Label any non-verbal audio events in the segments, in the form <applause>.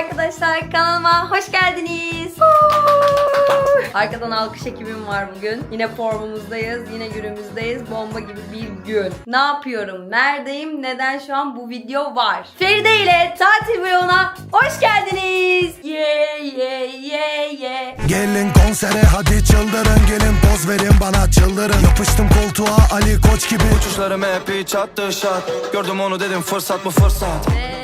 arkadaşlar kanalıma hoş geldiniz. Arkadan alkış ekibim var bugün. Yine formumuzdayız, yine günümüzdeyiz. Bomba gibi bir gün. Ne yapıyorum, neredeyim, neden şu an bu video var? Feride ile tatil vloguna hoş geldiniz. Yeah yeah yeah yeah. Gelin konsere hadi çıldırın Gelin poz verin bana çıldırın Yapıştım koltuğa Ali Koç gibi Uçuşlarım hep hiç attı şat Gördüm onu dedim fırsat mı fırsat Ne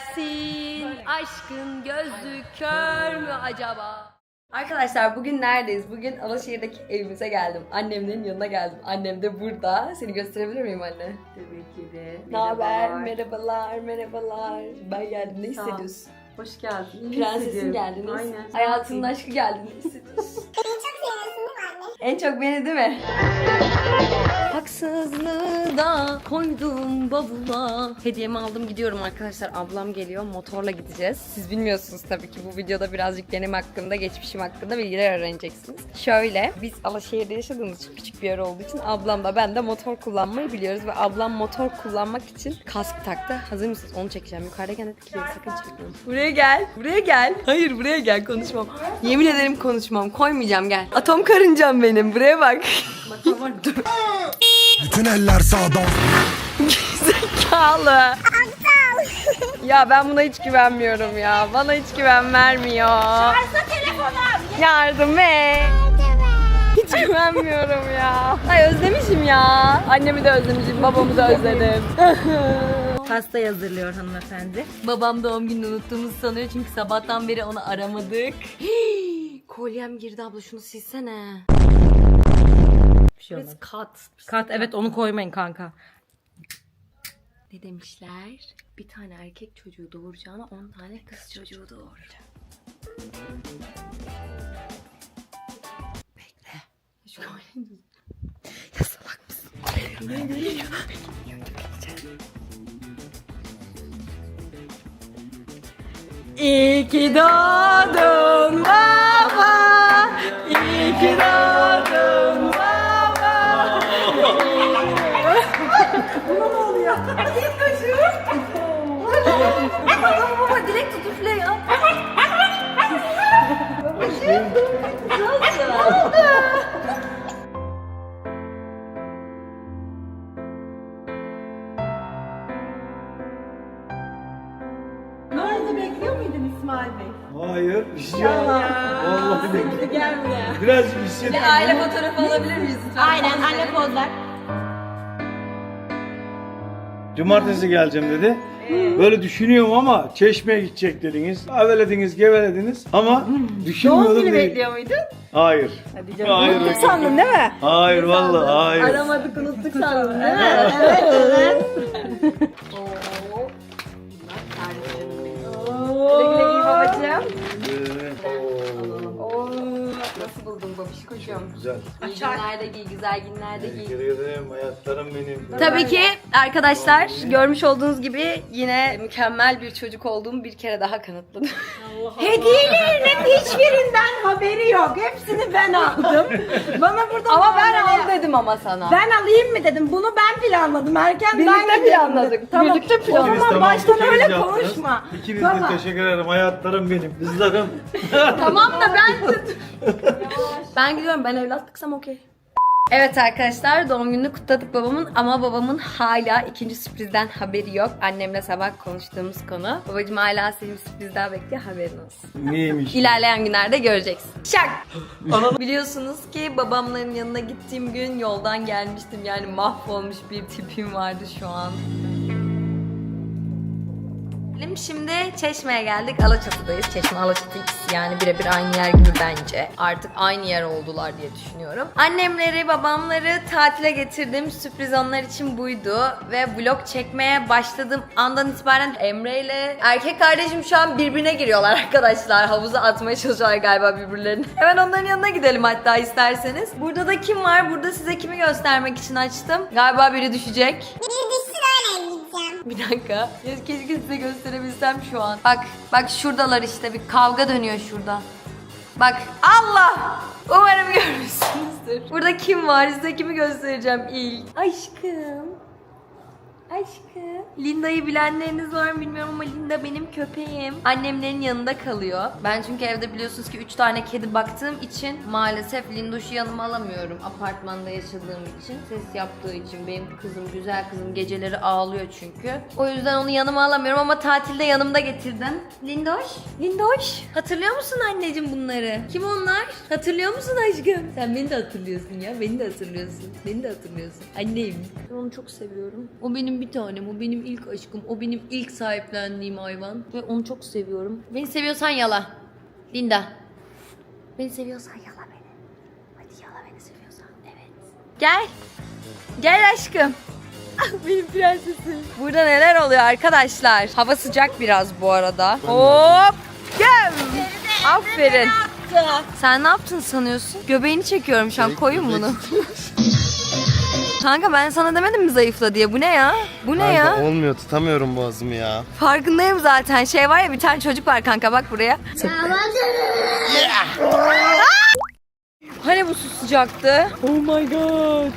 dersin? Aşkın gözü kör mü acaba? Arkadaşlar bugün neredeyiz? Bugün Alaşehir'deki evimize geldim. Annemlerin yanına geldim. Annem de burada. Seni gösterebilir miyim anne? Tabii ki de. Ne haber? Merhabalar. Merhabalar. Ben geldim. Ne Sağ ol. hissediyorsun? Hoş geldin. Prensesin hissediyorum. geldiniz. Aynen. Hayatının aşkı geldi. Ne hissediyorsun? <laughs> En çok beni değil mi? <laughs> Haksızlığı da koydum bavula. Hediyemi aldım gidiyorum arkadaşlar. Ablam geliyor. Motorla gideceğiz. Siz bilmiyorsunuz tabii ki bu videoda birazcık benim hakkımda, geçmişim hakkında bilgiler öğreneceksiniz. Şöyle biz Alaşehir'de yaşadığımız için küçük bir yer olduğu için ablamla ben de motor kullanmayı biliyoruz ve ablam motor kullanmak için kask taktı. Hazır mısınız? Onu çekeceğim. Yukarıdayken dedi ki sakın çekmeyin. Buraya gel. Buraya gel. Hayır buraya gel konuşmam. Yemin ederim konuşmam. Koymayacağım gel. Atom karıncam benim. Buraya bak. Dur. <laughs> Bütün eller sağdan Zekalı. ya ben buna hiç güvenmiyorum ya. Bana hiç güven vermiyor. Şarjda telefonum. Yardım et. Hiç güvenmiyorum ya. Ay özlemişim ya. Annemi de özlemişim, babamı da özledim. <laughs> Pasta hazırlıyor hanımefendi. Babam doğum gününü unuttuğumuzu sanıyor çünkü sabahtan beri onu aramadık. <gasps> Kolyem girdi abla şunu silsene. Bir şey olmaz. Biz kat. Kat evet onu koymayın kanka. Ne demişler? Bir tane erkek çocuğu doğuracağına 10 tane kız çocuğu doğur. Bekle. Şu kolyeyi- <laughs> Ya salak mısın? İyi ki doğdun Baba direkt tut üfle ya. Nerede bekliyor muydun İsmail Bey? Hayır, bir şey yok. Vallahi de- Gel buraya. Biraz hissettim. Bir aile fotoğrafı alabilir miyiz lütfen? Aynen anne pozlar. Cumartesi geleceğim dedi. Böyle düşünüyorum ama çeşmeye gidecek dediniz. Avelediniz, gevelediniz ama düşünmüyordum. Doğum günü dedi. bekliyor muydun? Hayır. Hadi canım. Hayır. Unuttuk sandın değil mi? Hayır vallahi hayır. Aramadık unuttuk sandım değil mi? Evet evet. <laughs> Güle güle giy babacığım. Buldun babişkocuğum? Güzel. İyi günlerde giy, güzel günlerde giy. Teşekkür ederim. Hayatlarım benim. Tabii ki arkadaşlar görmüş olduğunuz gibi yine mükemmel bir çocuk olduğumu bir kere daha kanıtladım. Hediyelerinin hiçbirinden haberi yok. Hepsini ben aldım. Bana burada ama ben al dedim ama sana. Ben alayım mı dedim. Bunu ben planladım. Erken ben Birlikte gidelim planladık. Tamam. Birlikte O planladık. zaman Tamam, baştan ikiniz öyle yaptınız. konuşma. İkiniz Tamam. de teşekkür ederim. Hayatlarım benim. Kızlarım. Tamam da ben <laughs> Ben gidiyorum. Ben evlatlıksam okey. Evet arkadaşlar doğum gününü kutladık babamın ama babamın hala ikinci sürprizden haberi yok. Annemle sabah konuştuğumuz konu. Babacım hala seni bir sürpriz daha bekliyor haberin olsun. Neymiş? İlerleyen günlerde göreceksin. Şak! <gasps> Biliyorsunuz ki babamların yanına gittiğim gün yoldan gelmiştim. Yani mahvolmuş bir tipim vardı şu an. Şimdi Çeşme'ye geldik. Alaçatı'dayız. Çeşme Alaçatı yani birebir aynı yer gibi bence. Artık aynı yer oldular diye düşünüyorum. Annemleri, babamları tatile getirdim. Sürpriz onlar için buydu. Ve vlog çekmeye başladığım andan itibaren Emre ile erkek kardeşim şu an birbirine giriyorlar <laughs> arkadaşlar. Havuza atmaya çalışıyorlar galiba birbirlerini. <laughs> Hemen onların yanına gidelim hatta isterseniz. Burada da kim var? Burada size kimi göstermek için açtım. Galiba biri düşecek. <laughs> Bir dakika. Keşke size gösterebilsem şu an. Bak, bak şuradalar işte. Bir kavga dönüyor şurada. Bak, Allah! Umarım görmüşsünüzdür. Burada kim var? Size kimi göstereceğim ilk? Aşkım. Aşkım. Linda'yı bilenleriniz var mı bilmiyorum ama Linda benim köpeğim. Annemlerin yanında kalıyor. Ben çünkü evde biliyorsunuz ki 3 tane kedi baktığım için maalesef Lindoş'u yanıma alamıyorum. Apartmanda yaşadığım için. Ses yaptığı için. Benim kızım, güzel kızım geceleri ağlıyor çünkü. O yüzden onu yanıma alamıyorum ama tatilde yanımda getirdim. Lindoş, Lindoş. Hatırlıyor musun anneciğim bunları? Kim onlar? Hatırlıyor musun aşkım? Sen beni de hatırlıyorsun ya. Beni de hatırlıyorsun. Beni de hatırlıyorsun. Annem. Ben onu çok seviyorum. O benim bir tanem. O benim ilk aşkım. O benim ilk sahiplendiğim hayvan. Ve onu çok seviyorum. Beni seviyorsan yala. Linda. Beni seviyorsan yala beni. Hadi yala beni seviyorsan. Evet. Gel. Gel aşkım. <laughs> Ah, Benim prensesim. Burada neler oluyor arkadaşlar? Hava sıcak biraz bu arada. Hop. Gel. Aferin. Sen ne yaptın sanıyorsun? Göbeğini çekiyorum şu an. Koyun bunu. <laughs> Kanka ben sana demedim mi zayıfla diye? Bu ne ya? Bu ne ya? Kanka olmuyor tutamıyorum boğazımı ya. Farkındayım zaten. Şey var ya bir tane çocuk var kanka bak buraya. hani bu su sıcaktı? Oh my god.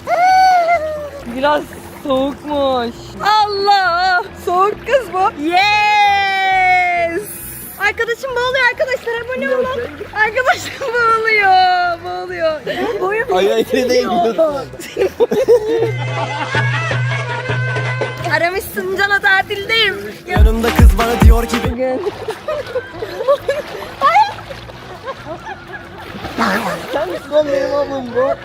<laughs> Biraz soğukmuş. Allah! Soğuk kız bu. Yes! Arkadaşım boğuluyor arkadaşlar abone olun. Arkadaşım boğuluyor. Boğuluyor. Boyum Ay ay değil. <laughs> Aramışsın cana tatildeyim. Yanımda kız bana diyor ki Bugün. Lan benim ablam bu.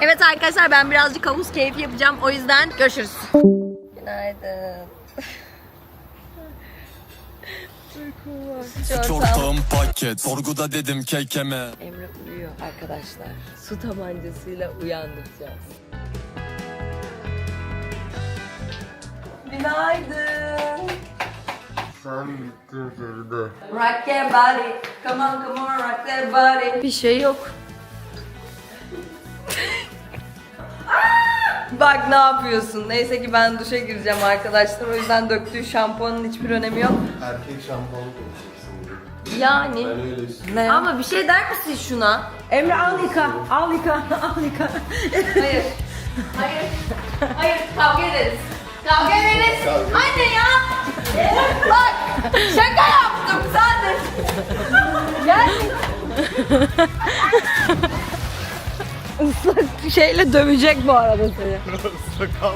Evet arkadaşlar ben birazcık havuz keyfi yapacağım. O yüzden görüşürüz. Günaydın. Çoktan paket Sorguda dedim kekeme Emre uyuyor arkadaşlar. Su tabancasıyla uyandıracağız. Günaydın. Sen bittin Feride. Rock your body. Come on, come on, rock that body. Bir şey yok. Bak ne yapıyorsun? Neyse ki ben duşa gireceğim arkadaşlar. O yüzden döktüğü şampuanın hiçbir önemi yok. Erkek şampuanı konuşacaksın. Yani. Ben öyle istiyorum. Ama bir şey der misin şuna? Emre al yıka, al yıka, <laughs> al yıka. Hayır. Hayır. Hayır kavga ederiz. Kavga ederiz. Anne ya. Bak şaka yaptım zaten. Gel. Islak şeyle dövecek bu arada seni. Sakal.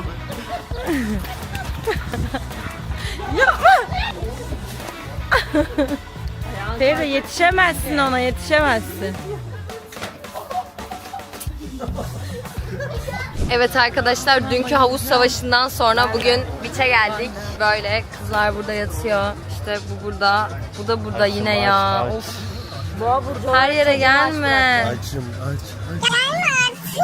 Feride yetişemezsin ona, yetişemezsin. Evet arkadaşlar dünkü havuz savaşından sonra bugün biçe geldik. Böyle kızlar burada yatıyor. İşte bu burada. Bu da burada yine ya. Of. Her yere gelme. Açım aç aç.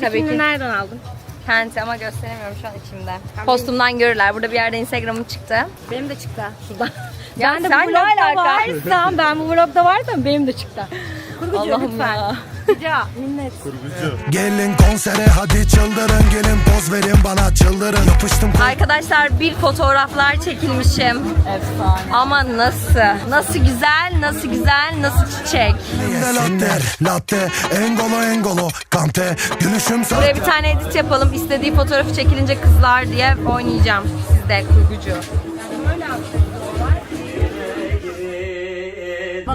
Tabii ki. Nereden aldın? Kenti ama gösteremiyorum şu an içimde. Postumdan görürler. Burada bir yerde Instagram'ım çıktı. Benim de çıktı şuradan. <laughs> Ya ben de sen bu ne vlogda alaka? varsam, ben bu vlogda varsam benim de çıktı. <laughs> Kurgucu Allah'ım lütfen. ya. Rica, minnet. Kurgucu. Gelin konsere hadi çıldırın Gelin poz verin bana çıldırın Yapıştım Arkadaşlar bir fotoğraflar çekilmişim. Efsane. Ama nasıl? Nasıl güzel, nasıl güzel, nasıl çiçek. Latte, latte, engolo engolo, kante Gülüşüm sana Buraya bir tane edit yapalım. İstediği fotoğrafı çekilince kızlar diye oynayacağım. Sizde kurgucu.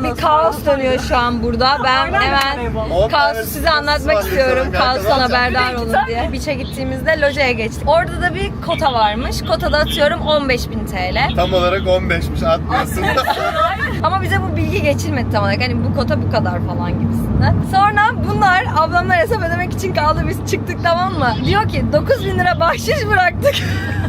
Bir kaos dönüyor şu an burada. Ben hemen kaosu size anlatmak istiyorum. Kaostan haberdar olun diye. Beach'e gittiğimizde lojaya geçtik. Orada da bir kota varmış. Kotada atıyorum 15.000 TL. Tam olarak 15'miş atmıyorsun. <laughs> Ama bize bu bilgi geçilmedi tam olarak. Hani bu kota bu kadar falan gibisinden. Sonra bunlar ablamlar hesap ödemek için kaldı. Biz çıktık tamam mı? Diyor ki 9 bin lira bahşiş bıraktık. <laughs>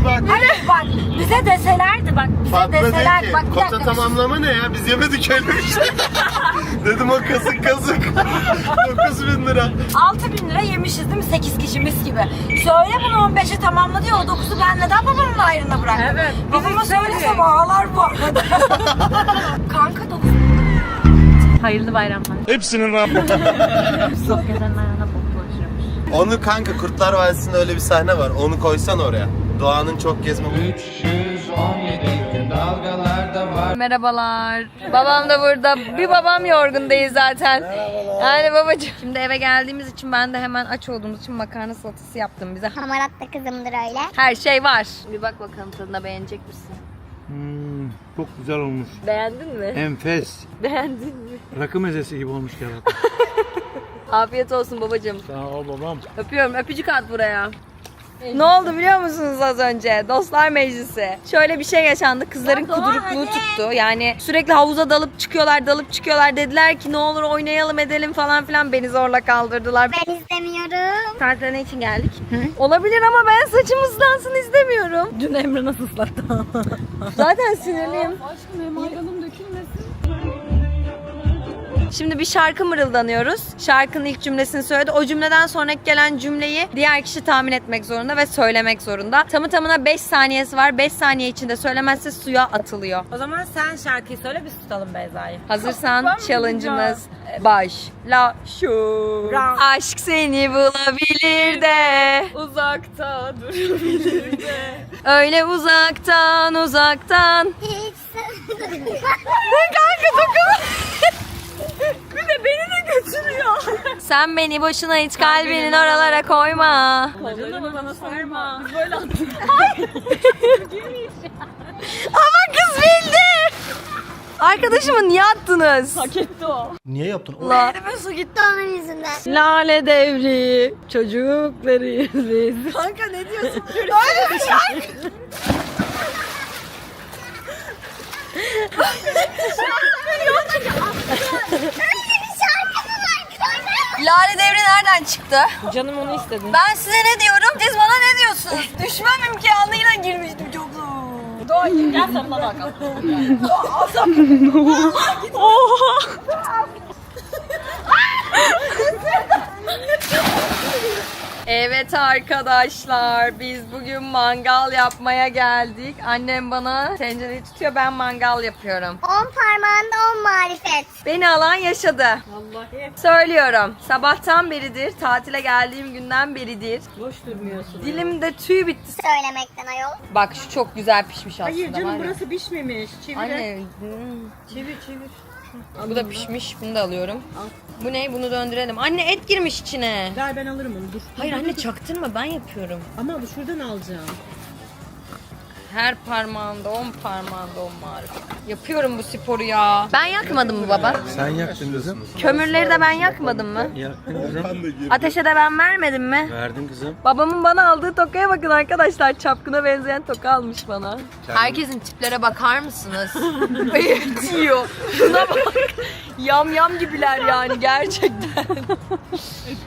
Bir bak. Bak bize deselerdi bak bize Fatma deseler ki bak bir kota dakika. tamamlama ne ya biz yemedik öyle bir şey. <laughs> Dedim o kazık kazık. <laughs> 9 bin lira. 6 bin lira yemişiz değil mi 8 kişimiz gibi. Söyle bunu 15'e tamamla diyor o 9'u ben neden babamın ayrına bıraktım? Evet. Babama söylesem ağlar bu arada. <laughs> Kanka 9 Hayırlı bayramlar. Hepsinin rahmet. Çok bok bulaşıyormuş. Onu kanka Kurtlar Vadisi'nde öyle bir sahne var. Onu koysan oraya. Doğanın çok gezme. 317 gün dalgalarda var Merhabalar. Babam da burada. Bir babam yorgun değil zaten. Yani babacığım. Şimdi eve geldiğimiz için ben de hemen aç olduğumuz için makarna salatası yaptım bize. Hamarat da kızımdır öyle. Her şey var. Bir bak bakalım tadına beğenecek misin? Hmm, çok güzel olmuş. Beğendin mi? Enfes. Beğendin mi? Rakı mezesi gibi olmuş ya. <laughs> Afiyet olsun babacığım. Sağ ol babam. Öpüyorum. Öpücük at buraya. Ne oldu biliyor musunuz az önce? Dostlar Meclisi. Şöyle bir şey yaşandı. Kızların kudurukluğu tuttu. Yani sürekli havuza dalıp çıkıyorlar, dalıp çıkıyorlar. Dediler ki ne olur oynayalım edelim falan filan. Beni zorla kaldırdılar. Ben istemiyorum. Tatile ne için geldik? Olabilir ama ben saçım ıslansın istemiyorum. Dün Emre nasıl ıslattı? <laughs> Zaten sinirliyim. Aşkım benim ayranım. Şimdi bir şarkı mırıldanıyoruz. Şarkının ilk cümlesini söyledi. O cümleden sonraki gelen cümleyi diğer kişi tahmin etmek zorunda ve söylemek zorunda. Tamı tamına 5 saniyesi var. 5 saniye içinde söylemezse suya atılıyor. O zaman sen şarkıyı söyle biz tutalım Beyza'yı. Hazırsan challenge'ımız başla şu. Aşk seni bulabilir de uzakta durabilir de. Öyle uzaktan uzaktan. Hiç Kanka takım. De beni de götürüyor. Sen beni boşuna hiç kalbinin oralara koyma. Kollarını bana sarma. Biz böyle attık. <laughs> Ama kız bildi. Arkadaşımı niye attınız? Hak etti o. Niye yaptın? La. su gitti onun yüzünden. Lale devri çocukları biz. Kanka ne diyorsun? Öyle bir şarkı. <laughs> Lale devri nereden çıktı? Canım onu istedi. Ben size ne diyorum? Siz bana ne diyorsunuz? Düşmem imkanıyla girmiştim çok zor. Gel sen bana bakalım. Evet arkadaşlar biz bugün mangal yapmaya geldik. Annem bana tencereyi tutuyor ben mangal yapıyorum. On parmağında on marifet. Beni alan yaşadı. Söylüyorum. Sabahtan beridir, tatile geldiğim günden beridir. Boş durmuyorsun. Dilimde tüy bitti. Söylemekten ayol. Bak şu çok güzel pişmiş aslında. Hayır canım burası pişmemiş. Çevir. Anne. hmm. Çevir çevir. Bu da pişmiş. Bunu da alıyorum. Bu ne? Bunu döndürelim. Anne et girmiş içine. Ver ben alırım onu dur. Hayır anne çaktırma ben yapıyorum. Ama bu şuradan alacağım. Her parmağında on parmağında on marifet. Yapıyorum bu sporu ya. Ben yakmadım mı baba? Sen yaktın kızım. Kömürleri de ben yakmadım mı? Yaktın kızım. Ateşe de ben vermedim mi? Verdin kızım. Babamın bana aldığı tokaya bakın arkadaşlar. Çapkına benzeyen toka almış bana. Herkesin tiplere bakar mısınız? <laughs> evet yiyor. Şuna bak. Yam yam gibiler yani gerçekten.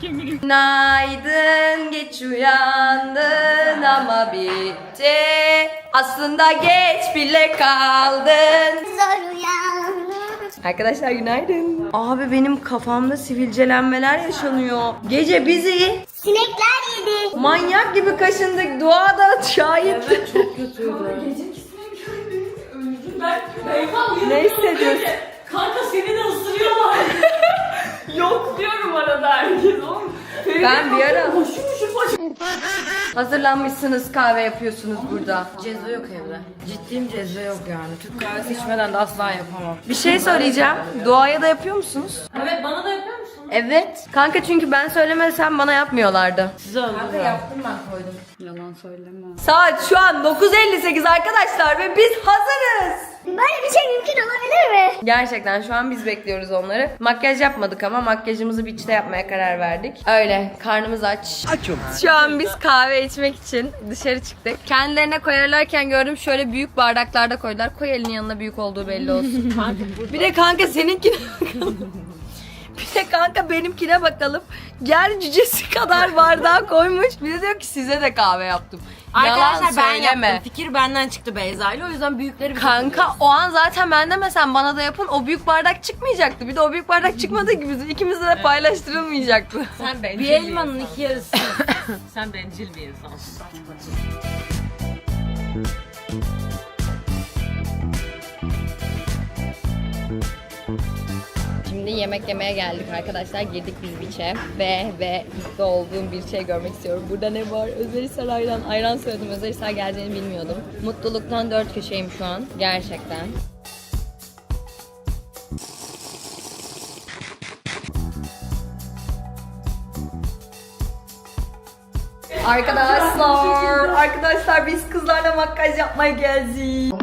Günaydın geç uyandın ama bitti. Aslında geç bile kaldın. Zor uyandım. Arkadaşlar günaydın. Abi benim kafamda sivilcelenmeler yaşanıyor. Gece bizi Sinekler yedi. manyak gibi kaşındık. Dua da şahit. çok kötüydü. Ne hissediyorsun? Kanka seni de ısırıyorlar. <laughs> Yok diyorum arada herkes oğlum. Ben bir ara hoşum. Hazırlanmışsınız kahve yapıyorsunuz burada. Cezve yok evde. Ciddiyim cezve yok yani. Türk kahvesi içmeden de asla yapamam. Bir şey söyleyeceğim. Duaya da yapıyor musunuz? Evet bana da yapıyor musun? Evet. Kanka çünkü ben söylemesem bana yapmıyorlardı. Kanka yaptım ben koydum. Saat şu an 9.58 arkadaşlar ve biz hazırız. Böyle bir şey mümkün olabilir mi? Gerçekten şu an biz bekliyoruz onları. Makyaj yapmadık ama makyajımızı beach'te yapmaya karar verdik. Öyle karnımız aç. Açım. Şu an biz kahve içmek için dışarı çıktık. Kendilerine koyarlarken gördüm şöyle büyük bardaklarda koydular. Koy elinin yanına büyük olduğu belli olsun. <laughs> bir de kanka seninkine bakalım. <laughs> Bir de kanka benimkine bakalım. Ger cücesi kadar bardağa koymuş. Bir de diyor ki size de kahve yaptım. Yalan Arkadaşlar ben söyleme. yaptım. Fikir benden çıktı Beyza ile. O yüzden büyükleri bize Kanka o an zaten ben demesem bana da yapın o büyük bardak çıkmayacaktı. Bir de o büyük bardak çıkmadığı gibi bizim ikimizde de paylaştırılmayacaktı. Sen bencil Bir elmanın iki yarısı. Sen bencil bir insansın. yemek yemeye geldik arkadaşlar. Girdik biz biçe ve ve mutlu olduğum bir şey görmek istiyorum. Burada ne var? Özveri Saray'dan ayran söyledim. Özveri Saray geleceğini bilmiyordum. Mutluluktan dört köşeyim şu an. Gerçekten. Arkadaşlar, arkadaşlar biz kızlarla makyaj yapmaya geldik.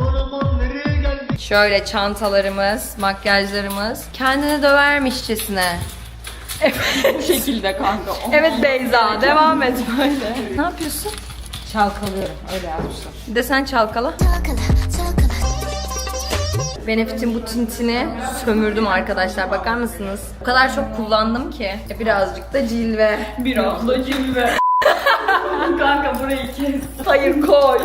Şöyle çantalarımız, makyajlarımız. Kendini dövermişçesine. <laughs> Bu şekilde kanka. <laughs> Evet Beyza, devam et böyle. Ne yapıyorsun? Çalkalıyorum öyle yazmışlar. Bir de sen çalkala. Benefit'in bu tintini sömürdüm arkadaşlar. Bakar mısınız? O kadar çok kullandım ki. Birazcık da cilve. Bir abla cilve. Kanka burayı kes. Hayır koy.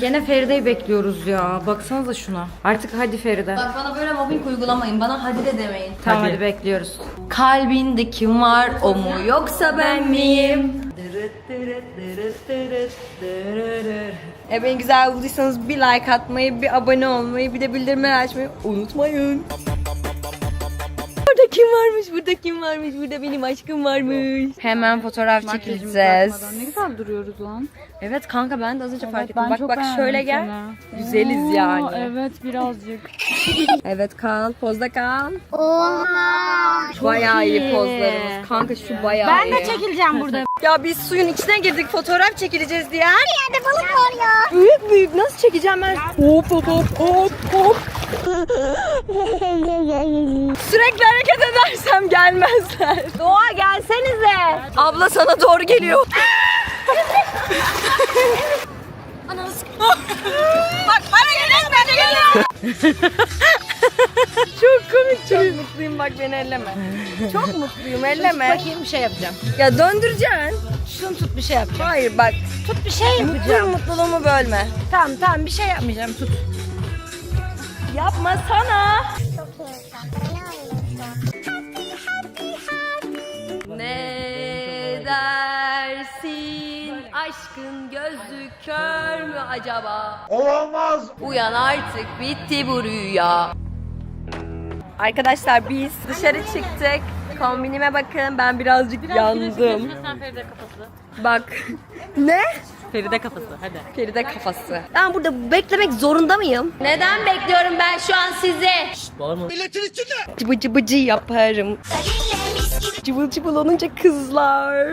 Gene Feride'yi bekliyoruz ya. Baksanıza şuna. Artık hadi Feride. Bak bana böyle mobbing uygulamayın. Bana hadi de demeyin. Tamam hadi, bekliyoruz. Kalbinde kim var o mu yoksa ben miyim? E beni güzel bulduysanız bir like atmayı, bir abone olmayı, bir de bildirimleri açmayı unutmayın. Kim varmış, burada kim varmış, burada benim aşkım varmış. Hemen fotoğraf çekileceğiz. Ne güzel duruyoruz lan. Evet kanka ben de az önce fark ettim. Bak bak şöyle gel. Güzeliz yani. Evet birazcık. <laughs> Evet kal, pozda kal. Oha. Bayağı iyi pozlarımız. Kanka şu bayağı Ben iyi. de çekileceğim burada. <laughs> Ya biz suyun içine girdik fotoğraf çekileceğiz diye. Her Yerde balık var ya. büyük büyük nasıl çekeceğim ben? Hop hop hop hop hop. Sürekli hareket edersem gelmezler. Doğa gelsenize. Abla sana doğru geliyor. Bak bana gelen bana geliyor. Çok komik çok mutluyum bak beni elleme. Çok mutluyum elleme. Bakayım bir şey yapacağım. Ya döndüreceksin. Şunu tut bir şey yapacağım. Hayır bak. Tut bir şey Mutluyum yapacağım. mutluluğumu bölme. Tamam tamam bir şey yapmayacağım tut. Yapma sana. Ne dersin? Aşkın gözü kör mü acaba? Olamaz. Uyan artık bitti bu rüya. Arkadaşlar biz dışarı çıktık. Kombinime bakın ben birazcık yandım. Bak. ne? Feride kafası hadi. Feride kafası. Ben burada beklemek zorunda mıyım? Neden bekliyorum ben şu an sizi? Milletin içinde. Cıbı cıbıcı yaparım. Cıbıl cıbıl olunca kızlar.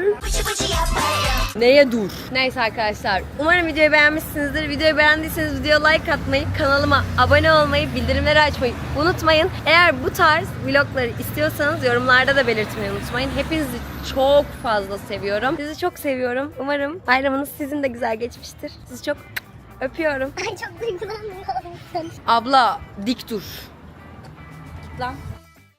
Neye dur? Neyse arkadaşlar. Umarım videoyu beğenmişsinizdir. Videoyu beğendiyseniz videoya like atmayı, kanalıma abone olmayı, bildirimleri açmayı unutmayın. Eğer bu tarz vlogları istiyorsanız yorumlarda da belirtmeyi unutmayın. Hepinizi çok fazla seviyorum. Sizi çok seviyorum. Umarım bayramınız sizin de güzel geçmiştir. Sizi çok öpüyorum. Ay çok duygulandım. Abla dik dur. Git lan.